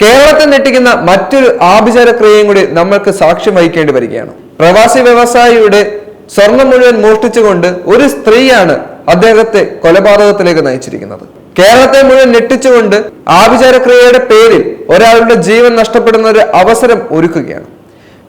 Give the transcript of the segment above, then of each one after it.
കേരളത്തെ ഞെട്ടിക്കുന്ന മറ്റൊരു ആഭിചാര ക്രിയയും കൂടി നമ്മൾക്ക് സാക്ഷ്യം വഹിക്കേണ്ടി വരികയാണ്. പ്രവാസി വ്യവസായിയുടെ സ്വർണം മുഴുവൻ മോഷ്ടിച്ചുകൊണ്ട് ഒരു സ്ത്രീയാണ് അദ്ദേഹത്തെ കൊലപാതകത്തിലേക്ക് നയിച്ചിരിക്കുന്നത്. കേരളത്തെ മുഴുവൻ ഞെട്ടിച്ചുകൊണ്ട് ആഭിചാരക്രിയയുടെ പേരിൽ ഒരാളുടെ ജീവൻ നഷ്ടപ്പെടുന്ന ഒരു അവസരം ഒരുക്കുകയാണ്.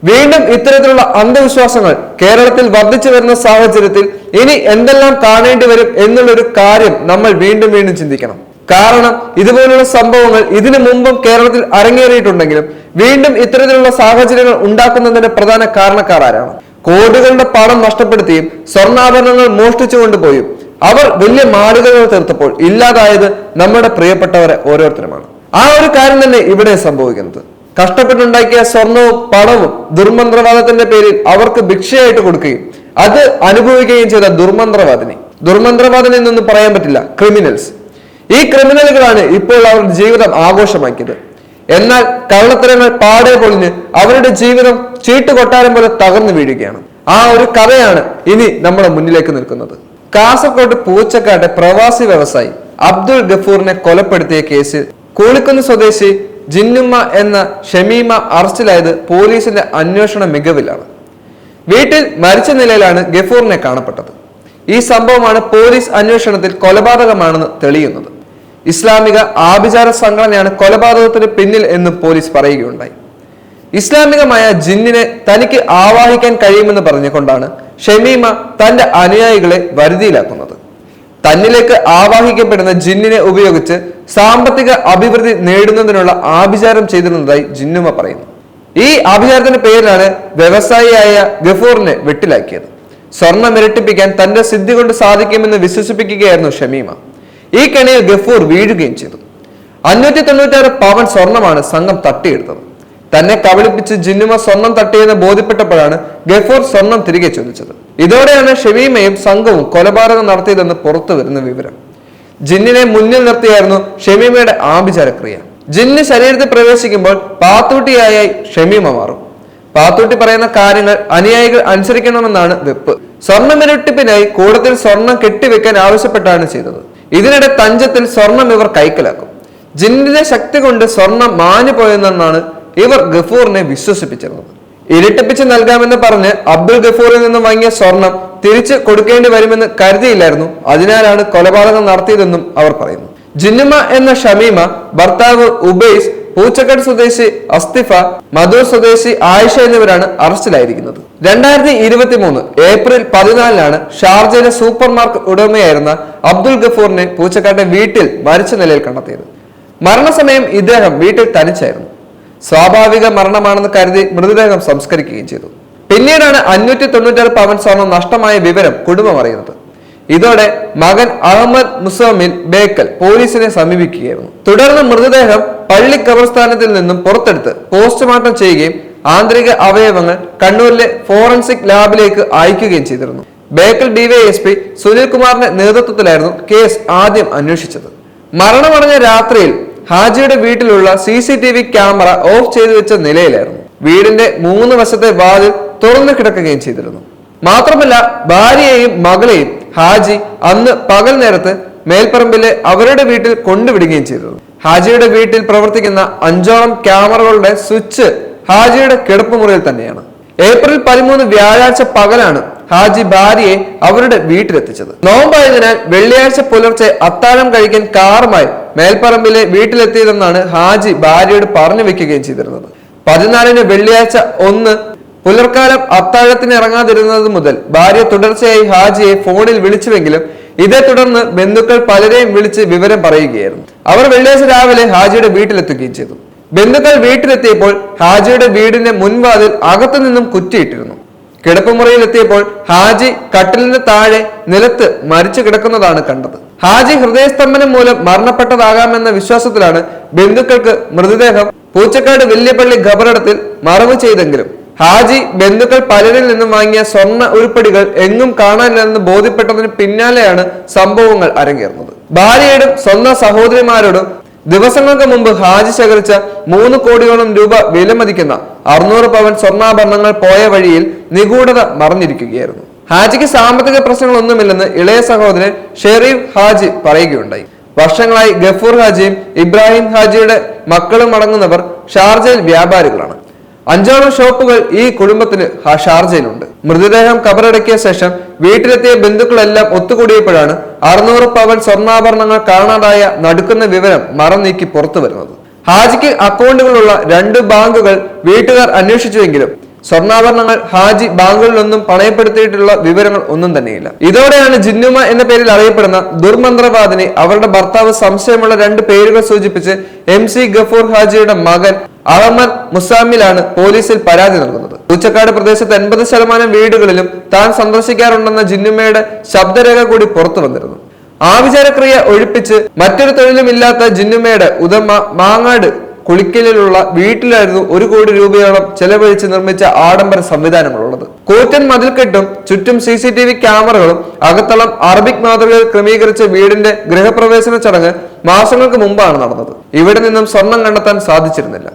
വീണ്ടും ഇത്തരത്തിലുള്ള അന്ധവിശ്വാസങ്ങൾ കേരളത്തിൽ വർദ്ധിച്ചു വരുന്ന സാഹചര്യത്തിൽ ഇനി എന്തെല്ലാം കാണേണ്ടി വരും എന്നുള്ളൊരു കാര്യം നമ്മൾ വീണ്ടും വീണ്ടും ചിന്തിക്കണം. കാരണം ഇതുപോലുള്ള സംഭവങ്ങൾ ഇതിനു മുമ്പും കേരളത്തിൽ അരങ്ങേറിയിട്ടുണ്ടെങ്കിലും വീണ്ടും ഇത്തരത്തിലുള്ള സാഹചര്യങ്ങൾ ഉണ്ടാക്കുന്നതിന്റെ പ്രധാന കാരണക്കാർ ആരാണ്? കോടികളുടെ പണം നഷ്ടപ്പെടുത്തിയും സ്വർണാഭരണങ്ങൾ മോഷ്ടിച്ചു കൊണ്ടുപോയും അവർ വലിയ മാളികകൾ തീർത്തപ്പോൾ ഇല്ലാതായത് നമ്മുടെ പ്രിയപ്പെട്ടവരെ ഓരോരുത്തരുമാണ്. ആ ഒരു കാര്യം തന്നെ ഇവിടെ സംഭവിക്കുന്നത്. കഷ്ടപ്പെട്ടുണ്ടാക്കിയ സ്വർണവും പണവും ദുർമന്ത്രവാദത്തിന്റെ പേരിൽ അവർക്ക് ഭിക്ഷയായിട്ട് കൊടുക്കുകയും അത് അനുഭവിക്കുകയും ചെയ്ത ദുർമന്ത്രവാദിനി. ദുർമന്ത്രവാദിനി എന്നൊന്നും പറയാൻ പറ്റില്ല. ക്രിമിനൽസ്. ഈ ക്രിമിനലുകളാണ് ഇപ്പോൾ അവരുടെ ജീവിതം ആഘോഷമാക്കിയത്. എന്നാൽ കള്ളത്തരങ്ങൾ പാടെ പൊളിഞ്ഞ് അവരുടെ ജീവിതം ചീട്ടുകൊട്ടാരം പോലെ തകർന്നു വീഴുകയാണ്. ആ ഒരു കഥയാണ് ഇനി നമ്മുടെ മുന്നിലേക്ക് നിൽക്കുന്നത്. കാസർഗോഡ് പൂച്ചക്കാട്ടെ പ്രവാസി വ്യവസായി അബ്ദുൾ ഗഫൂറിനെ കൊലപ്പെടുത്തിയ കേസിൽ കൂളിക്കുന്ന് സ്വദേശി ജിന്നുമ്മ എന്ന ഷമീമ അറസ്റ്റിലായത് പോലീസിന്റെ അന്വേഷണ മികവിലാണ്. വീട്ടിൽ മരിച്ച നിലയിലാണ് ഗഫൂറിനെ കാണപ്പെട്ടത്. ഈ സംഭവമാണ് പോലീസ് അന്വേഷണത്തിൽ കൊലപാതകമാണെന്ന് തെളിയുന്നത്. ഇസ്ലാമിക ആഭിചാര സംഘടനയാണ് കൊലപാതകത്തിന് പിന്നിൽ എന്ന് പോലീസ് പറയുകയുണ്ടായി. ഇസ്ലാമികമായ ജിന്നിനെ തനിക്ക് ആവാഹിക്കാൻ കഴിയുമെന്ന് പറഞ്ഞുകൊണ്ടാണ് ഷമീമ തന്റെ അനുയായികളെ വരുതിയിലാക്കുന്നത്. തന്നിലേക്ക് ആവാഹിക്കപ്പെടുന്ന ജിന്നിനെ ഉപയോഗിച്ച് സാമ്പത്തിക അഭിവൃദ്ധി നേടുന്നതിനുള്ള ആഭിചാരം ചെയ്തിരുന്നതായി ജിന്നുമ പറയുന്നു. ഈ ആഭിചാരത്തിന്റെ പേരിലാണ് വ്യവസായിയായ ഗഫൂറിനെ വെട്ടിലാക്കിയത്. സ്വർണം ഇരട്ടിപ്പിക്കാൻ തന്റെ സിദ്ധി കൊണ്ട് സാധിക്കുമെന്ന് വിശ്വസിപ്പിക്കുകയായിരുന്നു ഷമീമ. ഈ കെണിയിൽ ഗഫൂർ വീഴുകയും ചെയ്തു. അഞ്ഞൂറ്റി തൊണ്ണൂറ്റാറ് പവൻ സ്വർണമാണ് സംഘം തട്ടിയെടുത്തത്. തന്നെ കബളിപ്പിച്ച് ജിന്നുമ സ്വർണം തട്ടിയെന്ന് ബോധ്യപ്പെട്ടപ്പോഴാണ് ഗഫൂർ സ്വർണം തിരികെ ചോദിച്ചത്. ഇതോടെയാണ് ഷെമീമയും സംഘവും കൊലപാതകം നടത്തിയതെന്ന് പുറത്തു വരുന്ന വിവരം. ജിന്നിനെ മുന്നിൽ നിർത്തിയായിരുന്നു ഷെമീമയുടെ ആഭിചാരക്രിയ. ജിന്ന് ശരീരത്തിൽ പ്രവേശിക്കുമ്പോൾ പാത്തൂട്ടിയായി ഷെമീമ മാറും. പാത്തൂട്ടി പറയുന്ന കാര്യങ്ങൾ അനുയായികൾ അനുസരിക്കണമെന്നാണ് വെപ്പ്. സ്വർണമിരട്ടിപ്പിനായി കൂടത്തിൽ സ്വർണം കെട്ടിവെക്കാൻ ആവശ്യപ്പെട്ടാണ് ചെയ്തത്. ഇതിനിടെ തഞ്ചത്തിൽ സ്വർണം ഇവർ കൈക്കലാക്കും. ജിന്നിന്റെ ശക്തി കൊണ്ട് സ്വർണം മാഞ്ഞു പോയെന്നാണ് ഇവർ ഗഫൂറിനെ വിശ്വസിപ്പിച്ചിരുന്നത്. ഇരട്ടിപ്പിച്ച് നൽകാമെന്ന് പറഞ്ഞ് അബ്ദുൽ ഗഫൂറിൽ നിന്ന് വാങ്ങിയ സ്വർണം തിരിച്ച് കൊടുക്കേണ്ടി വരുമെന്ന് കരുതിയില്ലായിരുന്നു. അതിനാലാണ് കൊലപാതകം നടത്തിയതെന്നും അവർ പറയുന്നു. ജിന്നുമ എന്ന ഷമീമ ഭർത്താവ് ഉബൈസ് പൂച്ചക്കാട് സ്വദേശി അസ്തിഫ മധൂർ സ്വദേശി ആയിഷ എന്നിവരാണ് അറസ്റ്റിലായിരിക്കുന്നത്. രണ്ടായിരത്തി ഇരുപത്തി മൂന്ന് ഏപ്രിൽ പതിനാലിനാണ് ഷാർജയിലെ സൂപ്പർ മാർക്കറ്റ് ഉടമയായിരുന്ന അബ്ദുൽ ഗഫൂറിനെ പൂച്ചക്കാട്ടെ വീട്ടിൽ മരിച്ച നിലയിൽ കണ്ടെത്തിയത്. മരണസമയം ഇദ്ദേഹം വീട്ടിൽ തനിച്ചായിരുന്നു. സ്വാഭാവിക മരണമാണെന്ന് കരുതി മൃതദേഹം സംസ്കരിക്കുകയും ചെയ്തു. പിന്നീടാണ് അഞ്ഞൂറ്റി തൊണ്ണൂറ്റാറ് പവൻ സ്വർണം നഷ്ടമായ വിവരം കുടുംബം അറിയുന്നത്. ഇതോടെ മകൻ അഹമ്മദ് മുസമിൽ ബേക്കൽ പോലീസിനെ സമീപിക്കുകയായിരുന്നു. തുടർന്ന് മൃതദേഹം പള്ളി കബർസ്ഥാനത്തിൽ നിന്നും പുറത്തെടുത്ത് പോസ്റ്റ്മോർട്ടം ചെയ്യുകയും ആന്തരിക അവയവങ്ങൾ കണ്ണൂരിലെ ഫോറൻസിക് ലാബിലേക്ക് അയക്കുകയും ചെയ്തിരുന്നു. ബേക്കൽ ഡിവൈഎസ്പി സുനിൽ കുമാറിന്റെ നേതൃത്വത്തിലായിരുന്നു കേസ് ആദ്യം അന്വേഷിച്ചത്. മരണമടഞ്ഞ രാത്രിയിൽ ഹാജിയുടെ വീട്ടിലുള്ള C C T V camera off ചെയ്തു വെച്ച നിലയിലായിരുന്നു. വീടിന്റെ മൂന്ന് വശത്തെ വാതിൽ തുറന്നു കിടക്കുകയും ചെയ്തിരുന്നു. മാത്രമല്ല ഭാര്യയെയും മകളെയും ഹാജി അന്ന് പകൽ നേരത്ത് മേൽപ്പറമ്പിലെ അവരുടെ വീട്ടിൽ കൊണ്ടുവിടുകയും ചെയ്തിരുന്നു. ഹാജിയുടെ വീട്ടിൽ പ്രവർത്തിക്കുന്ന അഞ്ചോളം ക്യാമറകളുടെ സ്വിച്ച് ഹാജിയുടെ കിടപ്പുമുറിയിൽ തന്നെയാണ്. ഏപ്രിൽ പതിമൂന്ന് വ്യാഴാഴ്ച പകലാണ് ഹാജി ഭാര്യയെ അവരുടെ വീട്ടിലെത്തിച്ചത്. നോമ്പായതിനാൽ വെള്ളിയാഴ്ച പുലർച്ചെ അത്താഴം കഴിക്കാൻ കാറുമായി മേൽപ്പറമ്പിലെ വീട്ടിലെത്തിയതെന്നാണ് ഹാജി ഭാര്യയോട് പറഞ്ഞു വെക്കുകയും ചെയ്തിരുന്നത്. പതിനാലിന് വെള്ളിയാഴ്ച ഒന്ന് പുലർക്കാലം അത്താഴത്തിന് ഇറങ്ങാതിരുന്നത് മുതൽ ഭാര്യ തുടർച്ചയായി ഹാജിയെ ഫോണിൽ വിളിച്ചുവെങ്കിലും ഇതേ തുടർന്ന് ബന്ധുക്കൾ പലരെയും വിളിച്ച് വിവരം പറയുകയായിരുന്നു. അവർ വെള്ളിയാഴ്ച രാവിലെ ഹാജിയുടെ വീട്ടിലെത്തുകയും ചെയ്തു. ബന്ധുക്കൾ വീട്ടിലെത്തിയപ്പോൾ ഹാജിയുടെ വീടിന്റെ മുൻവാതിൽ അകത്തു നിന്നും കുറ്റിയിട്ടിരുന്നു. കിടപ്പുമുറിയിൽ എത്തിയപ്പോൾ ഹാജി കട്ടിലിന് താഴെ നിലത്ത് മരിച്ചു കിടക്കുന്നതാണ് കണ്ടത്. ഹാജി ഹൃദയസ്തംഭനം മൂലം മരണപ്പെട്ടതാകാമെന്ന വിശ്വാസത്തിലാണ് ബന്ധുക്കൾക്ക് മൃതദേഹം പൂച്ചക്കാട് വലിയപള്ളി ഖബറടത്തിൽ മറവ് ചെയ്തെങ്കിലും ഹാജി ബന്ധുക്കൾ പലരിൽ നിന്നും വാങ്ങിയ സ്വർണ ഉരുപ്പടികൾ എങ്ങും കാണാനില്ലെന്ന് ബോധ്യപ്പെട്ടതിന് പിന്നാലെയാണ് സംഭവങ്ങൾ അരങ്ങേറുന്നത്. ഭാര്യയോടും സ്വന്തം സഹോദരിമാരോടും ദിവസങ്ങൾക്ക് മുമ്പ് ഹാജി ശേഖരിച്ച മൂന്ന് കോടിയോളം രൂപ വിലമതിക്കുന്ന അറുന്നൂറ് പവൻ സ്വർണാഭരണങ്ങൾ പോയ വഴിയിൽ നിഗൂഢത മറഞ്ഞിരിക്കുകയായിരുന്നു. ഹാജിക്ക് സാമ്പത്തിക പ്രശ്നങ്ങളൊന്നുമില്ലെന്ന് ഇളയ സഹോദരൻ ഷെറീഫ് ഹാജി പറയുകയുണ്ടായി. വർഷങ്ങളായി ഗഫൂർ ഹാജിയും ഇബ്രാഹിം ഹാജിയുടെ മക്കളും അടങ്ങുന്നവർ ഷാർജയിൽ വ്യാപാരികളാണ്. അഞ്ചോളം ഷോപ്പുകൾ ഈ കുടുംബത്തിന് ഷാർജയിലുണ്ട്. മൃതദേഹം കബറടക്കിയ ശേഷം വീട്ടിലെത്തിയ ബന്ധുക്കളെല്ലാം ഒത്തുകൂടിയപ്പോഴാണ് അറുന്നൂറ് പവൻ സ്വർണാഭരണങ്ങൾ കാണാതായ നടുക്കുന്ന വിവരം മറന്നീക്കി പുറത്തു വരുന്നത് ഹാജിക്ക് അക്കൗണ്ടുകളുള്ള രണ്ട് ബാങ്കുകൾ വീട്ടുകാർ അന്വേഷിച്ചുവെങ്കിലും സ്വർണാഭരണങ്ങൾ ഹാജി ബാങ്കുകളിലൊന്നും പണയപ്പെടുത്തിയിട്ടുള്ള വിവരങ്ങൾ ഒന്നും തന്നെയില്ല. ഇതോടെയാണ് ജിന്നുമ എന്ന പേരിൽ അറിയപ്പെടുന്ന ദുർമന്ത്രവാദിനി അവരുടെ ഭർത്താവ് സംശയമുള്ള രണ്ട് പേരുകൾ സൂചിപ്പിച്ച് എം സി ഗഫൂർ ഹാജിയുടെ മകൻ അഹമ്മദ് മുസാമിലാണ് പോലീസിൽ പരാതി നൽകുന്നത്. പൂച്ചക്കാട് പ്രദേശത്ത് എൺപത് ശതമാനം വീടുകളിലും താൻ സന്ദർശിക്കാറുണ്ടെന്ന ജിന്നുമയുടെ ശബ്ദരേഖ കൂടി പുറത്തു വന്നിരുന്നു. ആവിചാരക്രിയ ഒഴിപ്പിച്ച് മറ്റൊരു തൊഴിലുമില്ലാത്ത ജിന്നുമയുടെ ഉദമ മാങ്ങാട് കുളിക്കലിലുള്ള വീട്ടിലായിരുന്നു ഒരു കോടി രൂപയോളം ചെലവഴിച്ച് നിർമ്മിച്ച ആഡംബര സംവിധാനങ്ങളുള്ളത്. കൂറ്റൻ മതിൽക്കെട്ടും ചുറ്റും സി സി ടി വി ക്യാമറകളും അകത്തളം അറബിക് മാതൃകയിൽ ക്രമീകരിച്ച വീടിന്റെ ഗൃഹപ്രവേശന ചടങ്ങ് മാസങ്ങൾക്ക് മുമ്പാണ് നടന്നത്. ഇവിടെ നിന്നും സ്വർണം കണ്ടെത്താൻ സാധിച്ചിരുന്നില്ല.